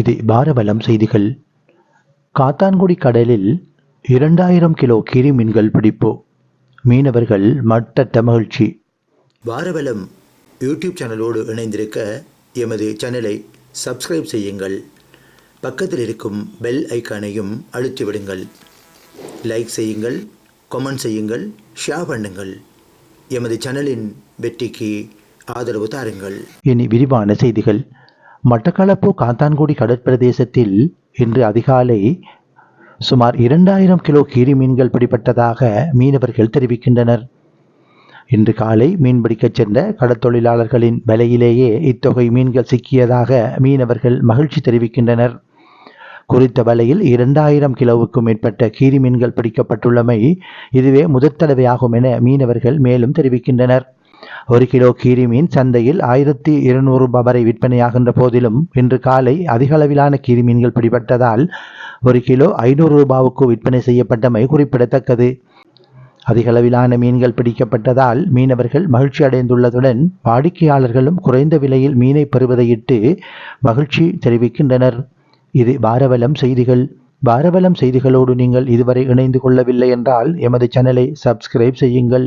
இது பாரபலம் செய்திகள். காத்தான்குடி கடலில் இரண்டாயிரம் கிலோ கீரி மீன்கள் பிடிப்பு. மீனவர்கள் மட்டற்ற மகிழ்ச்சி. பாரபலம் யூடியூப் சேனலோடு இணைந்திருக்க எமது சேனலை சப்ஸ்கிரைப் செய்யுங்கள். பக்கத்தில் இருக்கும் பெல் ஐக்கானையும் அழுத்தி விடுங்கள். லைக் செய்யுங்கள் கமெண்ட் செய்யுங்கள் ஷேர் பண்ணுங்கள். எமது சேனலின் வெற்றிக்கு ஆதரவு தாருங்கள். இனி விரிவான செய்திகள். மட்டக்களப்பு காத்தான்குடி கடற்பிரதேசத்தில் இன்று அதிகாலை சுமார் இரண்டாயிரம் கிலோ கீரி மீன்கள் பிடிபட்டதாக மீனவர்கள் தெரிவிக்கின்றனர். இன்று காலை மீன்பிடிக்கச் சென்ற கடற்தொழிலாளர்களின் வலையிலேயே இத்தொகை மீன்கள் சிக்கியதாக மீனவர்கள் மகிழ்ச்சி தெரிவிக்கின்றனர். குறித்த வலையில் இரண்டாயிரம் கிலோவுக்கும் மேற்பட்ட கீரி மீன்கள் பிடிக்கப்பட்டுள்ளமை இதுவே முதற் தடவையாகும் என மீனவர்கள் மேலும் தெரிவிக்கின்றனர். ஒரு கிலோ கீரி மீன் சந்தையில் ஆயிரத்தி இருநூறு ரூபாய் வரை விற்பனையாகின்ற போதிலும் இன்று காலை அதிக அளவிலான கீரி மீன்கள் பிடிபட்டதால் ஒரு கிலோ ஐநூறு ரூபாவுக்கு விற்பனை செய்யப்பட்டமை குறிப்பிடத்தக்கது. அதிக அளவிலான மீன்கள் பிடிக்கப்பட்டதால் மீனவர்கள் மகிழ்ச்சி அடைந்துள்ளதுடன் வாடிக்கையாளர்களும் குறைந்த விலையில் மீனை பெறுவதையிட்டு மகிழ்ச்சி தெரிவிக்கின்றனர். இது பாரவலம் செய்திகள். பாரவலம் செய்திகளோடு நீங்கள் இதுவரை இணைந்து கொள்ளவில்லை என்றால் எமது சேனலை சப்ஸ்கிரைப் செய்யுங்கள்.